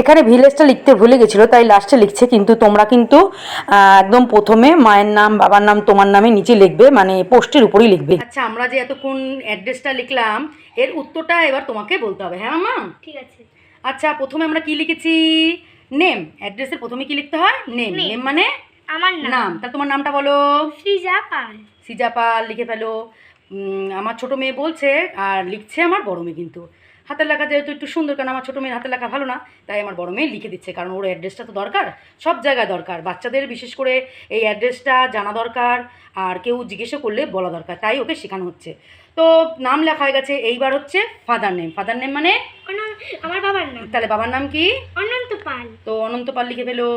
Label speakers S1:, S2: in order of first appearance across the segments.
S1: এখানে ভিলেজটা লিখতে ভুলে গেছিল তাই লাস্টে লিখছে কিন্তু তোমরা কিন্তু একদম প্রথমে মায়ের নাম বাবার নাম তোমার নামে নিচে লিখবে মানে পোস্টের উপরেই লিখবে। আচ্ছা আমরা যে এতক্ষণ অ্যাড্রেসটা লিখলাম এর উত্তরটা এবার তোমাকে বলতে হবে হ্যাঁ মা?
S2: ঠিক আছে।
S1: আচ্ছা প্রথমে আমরা কি লিখেছি? নেম অ্যাড্রেসের প্রথমে কি লিখতে হয়? নেম নেম মানে?
S2: আমার
S1: নাম। তা তোমার নামটা বলো।
S2: সৃজা পাল।
S1: সিজা পাল লিখে ফেলো। উম, আমার ছোট মেয়ে বলছে আর লিখছে আমার বড় মেয়ে কিন্তু। হাতের লেখা যেহেতু একটু সুন্দর কারণ আমার ছোটো মেয়ের হাতের লেখা ভালো না তাই আমার বড় মেয়ে লিখে দিচ্ছে কারণ ওর অ্যাড্রেসটা তো দরকার সব জায়গায় দরকার। বাচ্চাদের বিশেষ করে এই অ্যাড্রেসটা জানা দরকার আর কেউ জিজ্ঞেসও করলে বলা দরকার তাই ওকে শেখানো হচ্ছে। তো নাম লেখা হয়ে গেছে এইবার হচ্ছে ফাদার নেম ফাদার নেম মানে?
S2: আমার বাবার নাম।
S1: তাহলে বাবার নাম কি?
S2: অনন্ত পাল।
S1: তো অনন্ত পাল লিখে ফেলো।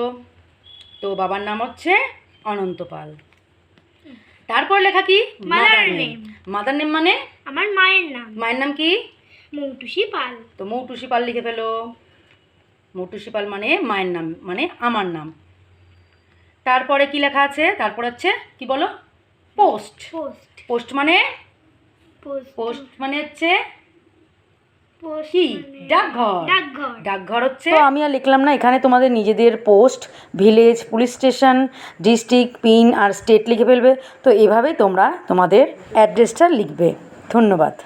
S1: তো বাবার নাম হচ্ছে অনন্ত পাল। তারপর লেখা কি?
S2: মাদার নেম
S1: মাদার নেম মানে?
S2: আমার মায়ের নাম।
S1: মায়ের নাম কি?
S2: মৌটুসি পাল।
S1: তো মৌটুসি পাল লিখে ফেলো। মৌটুসি পাল মানে মায়ের নাম মানে আমার নাম। তারপরে কি লেখা আছে? তারপর হচ্ছে কি বলো? পোস্ট।
S2: পোস্ট।
S1: পোস্ট মানে?
S2: পোস্ট।
S1: পোস্ট মানে হচ্ছে কি?
S2: মানে-
S1: ডাকঘর।
S2: ডাকঘর।
S1: ডাকঘর হচ্ছে তো আমি আর লিখলাম না এখানে তোমাদের নিজেদের post village police station district pin আর স্টেট লিখে ফেলবে। তো এভাবেই তোমরা তোমাদের অ্যাড্রেসটা লিখবে। ধন্যবাদ।